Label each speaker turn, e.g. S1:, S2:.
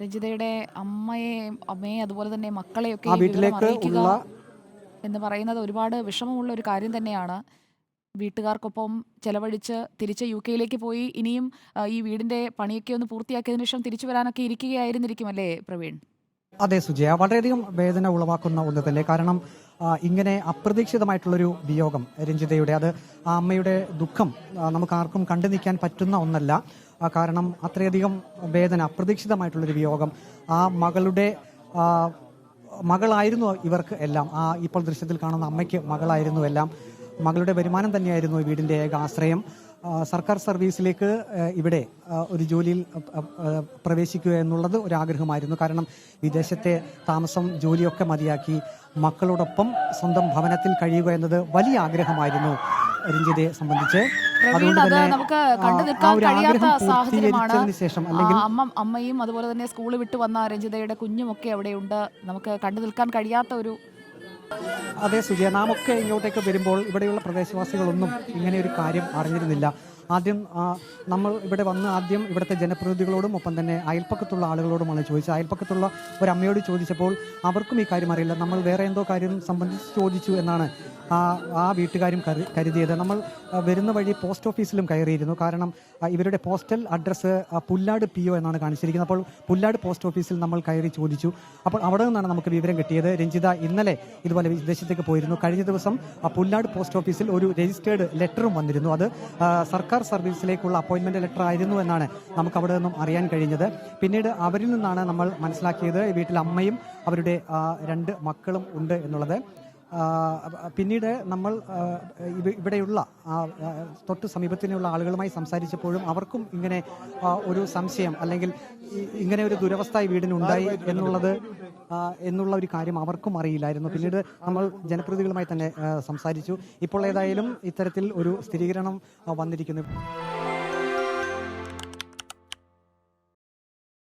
S1: രഞ്ജിതയുടെ അമ്മയെ അമ്മയെ അതുപോലെ തന്നെ മക്കളെയൊക്കെ അറിയിക്കുക എന്ന് പറയുന്നത് ഒരുപാട് വിഷമമുള്ള ഒരു കാര്യം തന്നെയാണ്. വീട്ടുകാർക്കൊപ്പം ചെലവഴിച്ച് തിരിച്ച് യു കെയിലേക്ക് പോയി ഇനിയും ഈ വീടിന്റെ പണിയൊക്കെ ഒന്ന് പൂർത്തിയാക്കിയതിനു ശേഷം തിരിച്ചു വരാനൊക്കെ ഇരിക്കുകയായിരുന്നിരിക്കും അല്ലേ പ്രവീൺ?
S2: അതെ സുജയ. വളരെയധികം വേദന ഉളവാക്കുന്ന ഒന്ന് തന്നെ കാരണം ഇങ്ങനെ അപ്രതീക്ഷിതമായിട്ടുള്ളൊരു വിയോഗം രഞ്ജിതയുടെ. അത് ആ അമ്മയുടെ ദുഃഖം നമുക്ക് ആർക്കും കണ്ടു നിൽക്കാൻ പറ്റുന്ന ഒന്നല്ല. കാരണം അത്രയധികം വേദന അപ്രതീക്ഷിതമായിട്ടുള്ളൊരു വിയോഗം. ആ മകളുടെ മകളായിരുന്നു ഇവർക്ക് എല്ലാം. ആ ഇപ്പോൾ ദൃശ്യത്തിൽ കാണുന്ന അമ്മയ്ക്ക് മകളായിരുന്നു എല്ലാം. മകളുടെ വരുമാനം തന്നെയായിരുന്നു ഈ വീടിന്റെ ഏക ആശ്രയം. സർക്കാർ സർവീസിലേക്ക് ഇവിടെ ഒരു ജോലിയിൽ പ്രവേശിക്കുക എന്നുള്ളത് ഒരു ആഗ്രഹമായിരുന്നു കാരണം വിദേശത്തെ താമസം ജോലിയൊക്കെ മതിയാക്കി മക്കളോടൊപ്പം സ്വന്തം ഭവനത്തിൽ കഴിയുക എന്നത് വലിയ ആഗ്രഹമായിരുന്നു രഞ്ജിതയെ സംബന്ധിച്ച്.
S1: അതുകൊണ്ട് അത് നമുക്ക് കണ്ടു നിൽക്കാൻ കഴിയാത്ത
S2: ആഗ്രഹം
S1: സാഹചര്യമാണ്.
S2: ശേഷം അല്ലെങ്കിൽ
S1: അമ്മ അമ്മയും അതുപോലെ തന്നെ സ്കൂൾ വിട്ടു വന്ന രഞ്ജിതയുടെ കുഞ്ഞുമൊക്കെ അവിടെയുണ്ട്. നമുക്ക് കണ്ടു നിൽക്കാൻ കഴിയാത്ത ഒരു
S2: അതെ സുജയ. നാം ഒക്കെ ഇങ്ങോട്ടേക്ക് വരുമ്പോൾ ഇവിടെയുള്ള പ്രദേശവാസികളൊന്നും ഇങ്ങനെ ഒരു കാര്യം അറിഞ്ഞിരുന്നില്ല. ആദ്യം നമ്മൾ ഇവിടെ വന്ന് ആദ്യം ഇവിടുത്തെ ജനപ്രതിനിധികളോടും ഒപ്പം തന്നെ അയൽപ്പക്കത്തുള്ള ആളുകളോടുമാണ് ചോദിച്ചത്. അയൽപ്പക്കത്തുള്ള ഒരു അമ്മയോട് ചോദിച്ചപ്പോൾ അവർക്കും ഈ കാര്യം അറിയില്ല. നമ്മൾ വേറെ എന്തോ കാര്യം സംബന്ധിച്ച് ചോദിച്ചു എന്നാണ് ആ ആ വീട്ടുകാരും കരു- കരുതിയത്. നമ്മൾ വരുന്ന വഴി പോസ്റ്റ് ഓഫീസിലും കയറിയിരുന്നു. കാരണം ഇവരുടെ postal address Pullad P O എന്നാണ് കാണിച്ചിരിക്കുന്നത്. അപ്പോൾ പുല്ലാട് പോസ്റ്റ് ഓഫീസിൽ നമ്മൾ കയറി ചോദിച്ചു. അപ്പോൾ അവിടെ നിന്നാണ് നമുക്ക് വിവരം കിട്ടിയത്. രഞ്ജിത ഇന്നലെ ഇതുപോലെ വിദേശത്തേക്ക് പോയിരുന്നു. കഴിഞ്ഞ ദിവസം ആ പുല്ലാട് പോസ്റ്റ് ഓഫീസിൽ ഒരു രജിസ്റ്റേർഡ് ലെറ്ററും വന്നിരുന്നു. അത് ആ, സർക്കാർ സർവീസിലേക്കുള്ള അപ്പോയിന്റ്മെന്റ് ലെറ്റർ ആയിരുന്നു എന്നാണ് നമുക്ക് അവിടെ നിന്നും അറിയാൻ കഴിഞ്ഞത്. പിന്നീട് അവരിൽ നിന്നാണ് നമ്മൾ മനസ്സിലാക്കിയത്. വീട്ടിൽ അമ്മയും അവരുടെ രണ്ട് മക്കളും ഉണ്ട് എന്നുള്ളത്. പിന്നീട് നമ്മൾ ഇവിടെയുള്ള തൊട്ട് സമീപത്തിനുള്ള ആളുകളുമായി സംസാരിച്ചപ്പോഴും അവർക്കും ഇങ്ങനെ ഒരു സംശയം അല്ലെങ്കിൽ ഇങ്ങനെ ഒരു ദുരവസ്ഥ ഈ വീടിനുണ്ടായി എന്നുള്ളത് എന്നുള്ള ഒരു കാര്യം അവർക്കും അറിയില്ലായിരുന്നു. പിന്നീട് നമ്മൾ ജനപ്രതിനിധികളുമായി തന്നെ സംസാരിച്ചു. ഇപ്പോൾ ഏതായാലും ഇത്തരത്തിൽ ഒരു സ്ഥിരീകരണം വന്നിരിക്കുന്നു.